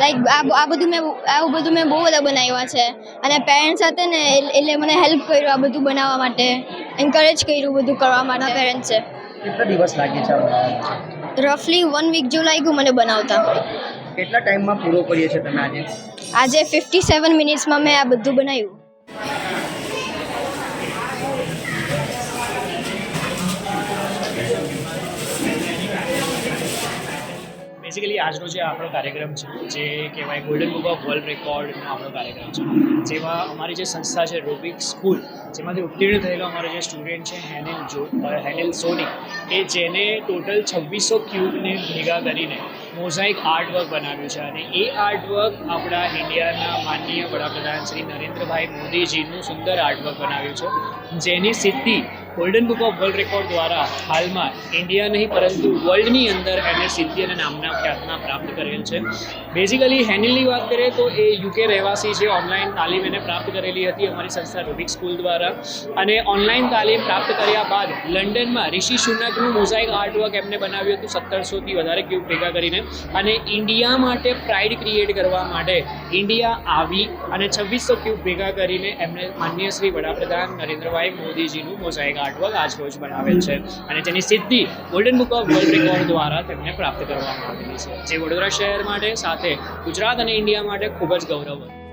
Like આ બધું મેં આવું બધું મેં બહુ બધા બનાવ્યા છે. અને પેરેન્ટ્સ સાથે ને એટલે મને હેલ્પ કર્યું આ બધું બનાવવા માટે. એન્કરેજ કર્યું બધું કરવા માટે પેરેન્ટ્સ છે કેટલા દિવસ લાગે છે રફલી વન વીક જેવું લાગ્યું મને બનાવતા. કેટલા ટાઈમમાં પૂરો કરીએ છીએ તમે આજે? આજે ફિફ્ટી સેવન મિનિટ્સમાં મેં આ બધું બનાવ્યું. બેઝિકલી આજનો જે આપણો કાર્યક્રમ છે, જે કહેવાય ગોલ્ડન બુક ઓફ વર્લ્ડ રેકોર્ડનો આપણો કાર્યક્રમ છે, જેમાં અમારી જે સંસ્થા છે રોબિક સ્કૂલ જેમાંથી ઉત્તીર્ણ થયેલો અમારો જે સ્ટુડન્ટ છે હેનેલ જો હેનેલ સોની કે જેને ટોટલ છવ્વીસો ક્યુબને ભેગા કરીને મોઝાઇક આર્ટવર્ક બનાવ્યું છે. અને એ આર્ટવર્ક આપણા ઇન્ડિયાના માનનીય વડાપ્રધાન શ્રી નરેન્દ્રભાઈ મોદીજીનું સુંદર આર્ટવર્ક બનાવ્યું છે, જેની સિદ્ધિ golden book of world record દ્વારા હાલમાં ઇન્ડિયા નહીં, પરંતુ વર્લ્ડની અંદર એને સિદ્ધિ અને નામના ખ્યાતના પ્રાપ્ત કરેલ છે. બેઝિકલી હેનિલની વાત કરીએ તો એ યુકે રહેવાસી છે. ઓનલાઈન તાલીમ એને પ્રાપ્ત કરેલી હતી અમારી સંસ્થા રૂબિક સ્કૂલ દ્વારા. અને ઓનલાઈન તાલીમ પ્રાપ્ત કર્યા બાદ લંડનમાં રિષિ સુનકનું મોઝાઇક આર્ટવર્ક એમને બનાવ્યું હતું સત્તરસોથી વધારે ક્યુબ ભેગા કરીને. અને ઇન્ડિયા માટે પ્રાઇડ ક્રિએટ કરવા માટે ઇન્ડિયા આવી અને છવ્વીસો ક્યુબ ભેગા કરીને એમને માન્ય શ્રી વડાપ્રધાન નરેન્દ્રભાઈ મોદીજીનું મોઝાઇક આર્ટવર્ક આજ રોજ બનાવેલ છે અને તેની સિદ્ધિ golden book of world record દ્વારા તેમને પ્રાપ્ત કરવામાં આવેલી છે. જે વડોદરા શહેર માટે સાથે ગુજરાત અને ઇન્ડિયા માટે ખૂબ જ ગૌરવ હતું